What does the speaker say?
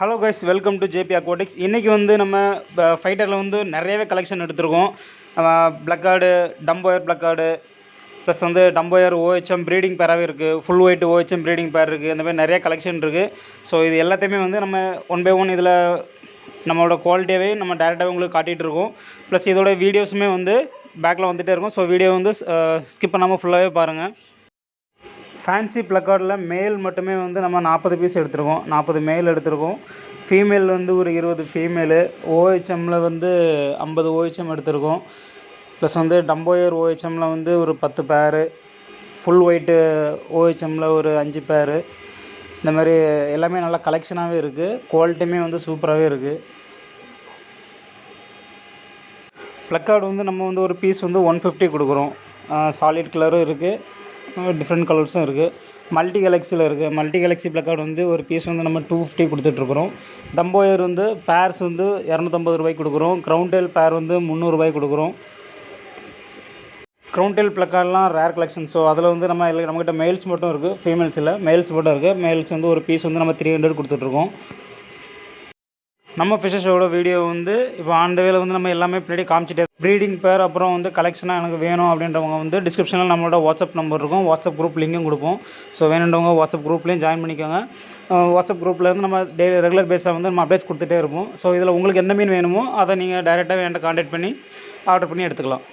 Hello guys welcome to JB Aquatics இன்றைக்கி வந்து நம்ம ஃபைட்டரில் வந்து நிறையவே கலெக்ஷன் எடுத்திருக்கோம். பிளக்கார்டு டம்போயர் பிளக்கார்டு ப்ளஸ் வந்து டம்போயர் ஓஹெச்எம் ப்ரீடிங் பேராகவே இருக்குது ஃபுல் ஒயிட் ஓஹெச்எம் ப்ரீடிங் பேர் இருக்குது இந்த மாதிரி நிறைய கலெக்ஷன் இருக்குது ஸோ இது எல்லாத்தையுமே வந்து நம்ம ஒன் பை ஒன் இதில் நம்மளோட குவாலிட்டியாகவே நம்ம டேரெக்டாகவே உங்களுக்கு காட்டிகிட்டு இருக்கோம். ப்ளஸ் இதோட வீடியோஸுமே வந்து பேக்கில் வந்துகிட்டே இருக்கும். ஸோ வீடியோ வந்து ஸ்கிப் பண்ணாமல் ஃபுல்லாகவே பாருங்கள் ஃபேன்சி ப்ளக்கார்டில் மேல் மட்டுமே வந்து நம்ம நாற்பது பீஸ் எடுத்திருக்கோம். நாற்பது மேல் எடுத்திருக்கோம். ஃபீமேல் வந்து ஒரு இருபது ஃபீமேலு ஓஹெச்எம்மில் வந்து ஐம்பது ஓஹெச்எம் எடுத்திருக்கோம். ப்ளஸ் வந்து டம்போயர் ஓஹெச்எம்மில் வந்து ஒரு பத்து பேரு ஃபுல் ஒயிட்டு ஓஹெச்எம்மில் ஒரு அஞ்சு பேரு இந்த மாதிரி எல்லாமே நல்லா கலெக்ஷனாகவே இருக்குது குவாலிட்டியுமே வந்து சூப்பராகவே இருக்குது ப்ளக்கார்டு வந்து நம்ம வந்து ஒரு பீஸ் வந்து ஒன் ஃபிஃப்டி கொடுக்குறோம். சாலிட் கலரும் இருக்குது டிஃப்ரெண்ட் கலர்ஸும் இருக்குது மல்டி கேலக்ஸியில் இருக்குது மல்டி கெலக்ஸி ப்ளக்கார்டு வந்து ஒரு பீஸ் வந்து நம்ம டூ ஃபிஃப்டி கொடுத்துட்ருக்குறோம் டம்போயர் வந்து பேர்ஸ் வந்து இரநூத்தம்பது ரூபாய்க்கு கொடுக்குறோம். க்ரௌண்டேல் பேர் வந்து முந்நூறுரூபாய்க்கு கொடுக்குறோம். க்ரௌண்டேல் ப்ளக்கார்ட்லாம் ரேர் கலெக்ஷன் ஸோ அதில் வந்து நம்ம இல்லை நம்மக்கிட்ட மேல்ஸ் மட்டும் இருக்குது ஃபீமேல்ஸ் இல்லை. மேல்ஸ் மட்டும் இருக்குது மேல்ஸ் வந்து ஒரு பீஸ் வந்து நம்ம த்ரீ ஹண்ட்ரட் கொடுத்துட்ருக்கோம் நம்ம ஃபிஷஸோட வீடியோ வந்து இப்போ ஆன் வேல வந்து நம்ம எல்லாமே பின்னாடி காமிச்சிட்டே ப்ரீடிங் பேர் அப்புறம் வந்து கலெக்ஷனாக எனக்கு வேணும் அப்படின்றவங்க வந்து டிஸ்கிரிப்ஷனில் நம்மளோட வாட்ஸ்அப் நம்பர் இருக்கும். வாட்ஸ்அப் குரூப் லிங்கும் கொடுப்போம். ஸோ வேணுன்றவங்க வாட்ஸ்அப் குரூப்லேயும் ஜாயின் பண்ணிக்கோங்க. வாட்ஸ்அப் குரூப்பில் வந்து நம்ம டெய்லி ரெகுலர் பேஸாக வந்து நம்ம அப்டேட்ஸ் கொடுத்துட்டே இருப்போம். ஸோ இதில் உங்களுக்கு எந்த மீன் வேணுமோ அதை நீங்கள் டைரெக்டாக என்கிட்ட காண்டாக்ட் பண்ணி ஆர்டர் பண்ணி எடுத்துக்கலாம்.